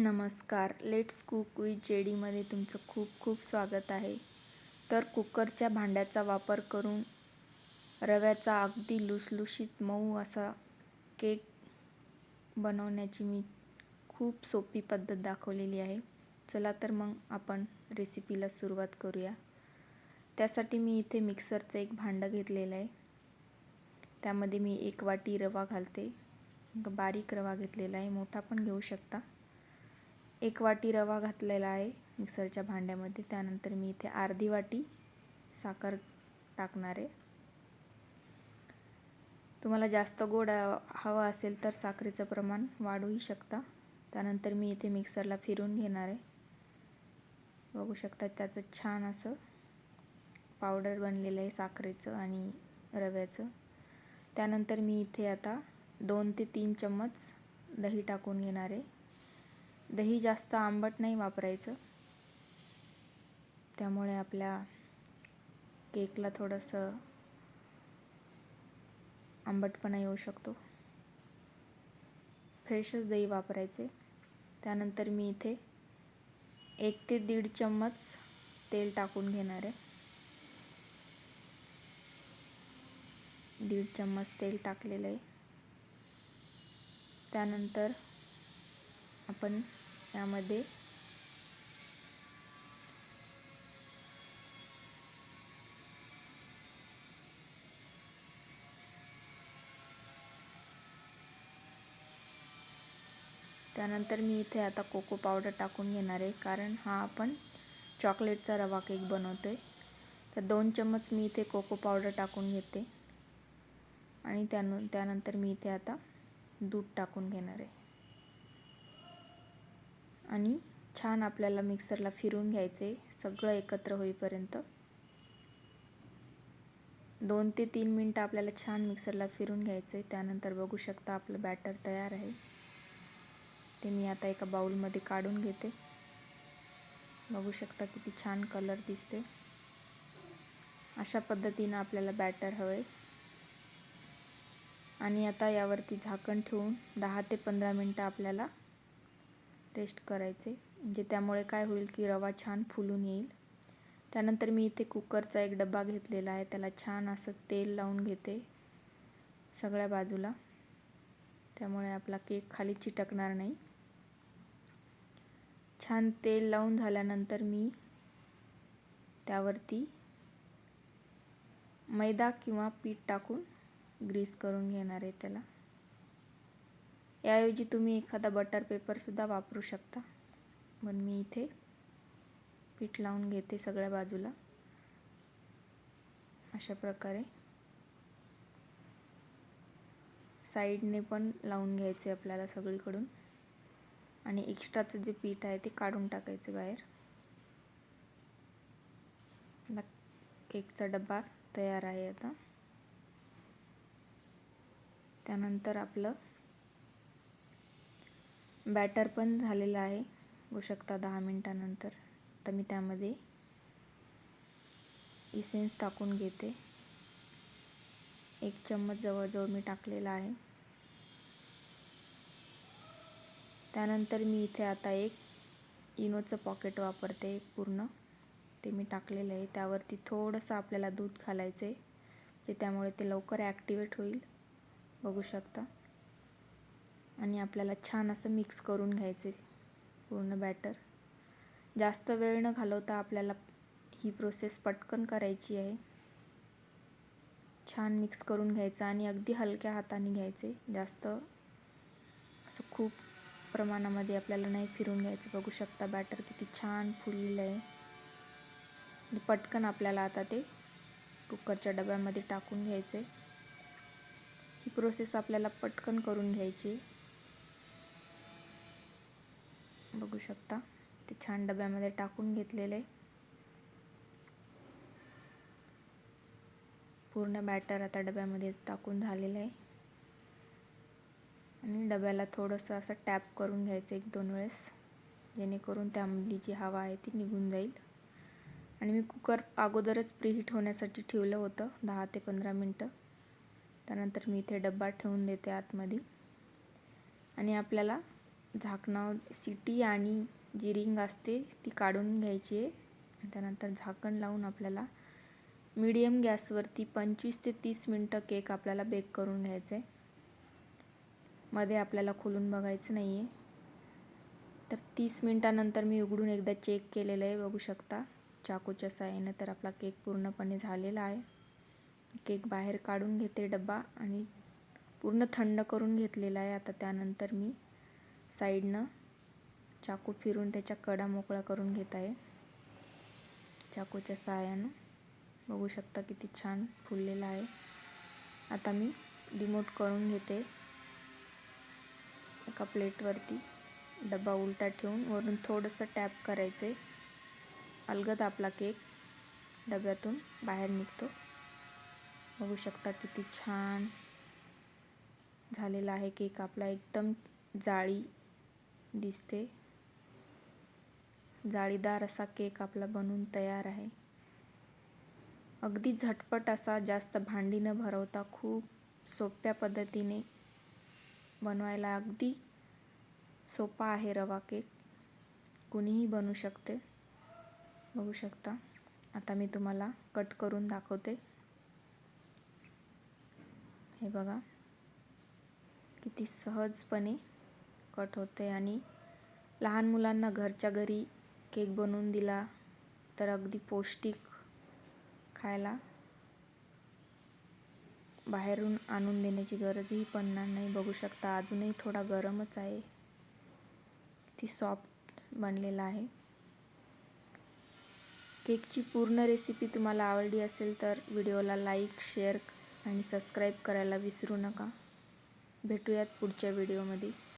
नमस्कार. Let's cook with जेडीमध्ये तुमचं खूप खूप स्वागत आहे. तर कुकरच्या भांड्याचा वापर करून रव्याचा अगदी लुसलुशीत मऊ असा केक बनवण्याची मी खूप सोपी पद्धत दाखवलेली आहे. चला तर मग आपण रेसिपीला सुरुवात करूया. त्यासाठी मी इथे मिक्सरचं एक भांडं घेतलेलं आहे. त्यामध्ये मी एक वाटी रवा घालते. बारीक रवा घेतलेला आहे. मोठा पण घेऊ शकता. एक वाटी रवा घातलेला आहे मिक्सरच्या भांड्यामध्ये. त्यानंतर मी इथे अर्धी वाटी साखर टाकणार आहे. तुम्हाला जास्त गोड हवं असेल तर साखरेचं प्रमाण वाढवूही शकता. त्यानंतर मी इथे मिक्सरला फिरून घेणार आहे. बघू शकता त्याचं छान असं पावडर बनलेलं आहे साखरेचं आणि रव्याचं. त्यानंतर मी इथे आता दोन ते तीन चम्मच दही टाकून घेणार आहे. दही जास्त आंबट नाही वापरायचं. त्यामुळे आपल्या केकला थोडंसं आंबटपणा येऊ शकतो. फ्रेशच दही वापरायचे. त्यानंतर मी इथे एक ते दीड चम्मच तेल टाकून घेणार आहे. दीड चम्मच तेल टाकलेलं आहे. त्यानंतर आपण यामध्ये त्यानंतर मी इथे आता कोको पावडर टाकून घेणार आहे कारण हा आपण चॉकलेटचा रवा केक बनवतो आहे तर दोन चम्मच मी इथे कोको पावडर टाकून घेते. आणि त्यानु त्यानंतर मी इथे आता दूध टाकून घेणार आहे. आणि छान आपल्याला मिक्सरला फिरून घ्यायचे सगळं एकत्र होईपर्यंत. दोन ते तीन मिनटं आपल्याला छान मिक्सरला फिरून घ्यायचे त्यानंतर बघू शकता आपलं बॅटर तयार आहे. ते मी आता एका बाउलमध्ये काढून घेते. बघू शकता किती छान कलर दिसते अशा पद्धतीनं आपल्याला बॅटर हवे आणि आता यावरती झाकण ठेवून दहा ते पंधरा मिनटं आपल्याला रेस्ट करायचे. म्हणजे त्यामुळे काय होईल की रवा छान फुलून येईल. त्यानंतर मी इथे कुकरचा एक डबा घेतलेला आहे. त्याला छान असं तेल लावून घेते. सगळ्या बाजूला. त्यामुळे आपला केक खाली चिटकणार नाही. छान तेल लावून झाल्यानंतर मी त्यावरती मैदा किंवा पीठ टाकून ग्रीस करून घेणार आहे त्याला. याऐवजी तुम्ही एखादा बटर पेपरसुद्धा वापरू शकता. पण मी इथे पीठ लावून घेते सगळ्या बाजूला. अशा प्रकारे. साईडने पण लावून घ्यायचे आपल्याला सगळीकडून. आणि एक्स्ट्राचं जे पीठ आहे ते काढून टाकायचं बाहेर. केकचा डब्बा तयार आहे आता. त्यानंतर आपलं बॅटर पण झालेलं आहे. होऊ शकता दहा मिनटानंतर. तर मी त्यामध्ये इसेन्स टाकून घेते. एक चम्मच जवळजवळ मी टाकलेला आहे. त्यानंतर मी इथे आता एक इनोचं पॉकेट वापरते एक पूर्ण. ते मी टाकलेलं आहे. त्यावरती थोडंसं आपल्याला दूध घालायचं आहे ते त्यामुळे ते लवकर ॲक्टिवेट होईल. बघू शकता. आणि आपल्याला छान असं मिक्स करून घ्यायचे पूर्ण बॅटर जास्त वेळ न घालवता आपल्याला ही प्रोसेस पटकन करायची आहे. छान मिक्स करून घ्यायचं आणि अगदी हलक्या हाताने घ्यायचे. जास्त असं खूप प्रमाणामध्ये आपल्याला नाही फिरून घ्यायचं. बघू शकता बॅटर किती छान फुललेलं आहे. पटकन आपल्याला आता ते कुकरच्या डब्यामध्ये टाकून घ्यायचे. ही प्रोसेस आपल्याला पटकन करून घ्यायची. बघू शकता. ते छान डब्यामध्ये टाकून घेतलेले. पूर्ण बॅटर आता डब्यामध्ये टाकून झालेलं आहे. आणि डब्याला थोडंसं असं टॅप करून घ्यायचं एक दोन वेळेस. जेणेकरून त्यामधली जी हवा आहे ती निघून जाईल. आणि मी कुकर अगोदरच प्रीहीट होण्यासाठी ठेवलं होतं दहा ते पंधरा मिनटं. त्यानंतर मी इथे डब्बा ठेवून देते आतमध्ये. आणि आपल्याला झाकणावर सिटी आणि जी रिंग असते ती काढून घ्यायची आहे. त्यानंतर झाकण लावून आपल्याला मीडियम गॅसवरती पंचवीस ते तीस मिनटं केक आपल्याला बेक करून घ्यायचं आहे. मध्ये आपल्याला खोलून बघायचं नाही आहे तर तीस मिनटानंतर मी उघडून एकदा चेक केलेलं आहे बघू शकता. चाकूच्या साहाय्याने तर आपला केक पूर्णपणे झालेला आहे. केक बाहेर काढून घेते डबा आणि पूर्ण थंड करून घेतलेला आहे. आता त्यानंतर मी साईडनं चाकू फिरून त्याच्या कडा मोकळा करून घेत आहे. चाकूच्या साहाय्यानं बघू शकता किती छान फुललेला आहे. आता मी डिमोट करून घेते. एका प्लेटवरती डबा उलटा ठेवून वरून थोडंसं टॅप करायचे. अलगद आपला केक डब्यातून बाहेर निघतो. बघू शकता किती छान झालेला आहे केक. आपला एकदम जाळी दिसते. जाळीदार असा केक आपला बनून तयार आहे. अगदी झटपट असा जास्त भांडी न भरवता खूप सोप्या पद्धतीने बनवायला अगदी सोपा आहे रवा केक. कुणीही बनवू शकते. बघू शकता. आता मी तुम्हाला कट करून दाखवते. हे बघा. किती सहजपणे कट होते आणि लहान मुलांना घरच्या घरी केक बनवून दिला तर अगदी पौष्टिक खायला बाहेरून आणून देण्याची गरजही पडणार नाही. बघू शकता अजूनही थोडा गरमच आहे. ती सॉफ्ट बनलेला आहे. केकची पूर्ण रेसिपी तुम्हाला आवडली असेल तर व्हिडिओला लाईक शेअर आणि सबस्क्राईब करायला विसरू नका. भेटूयात पुढच्या व्हिडिओमध्ये.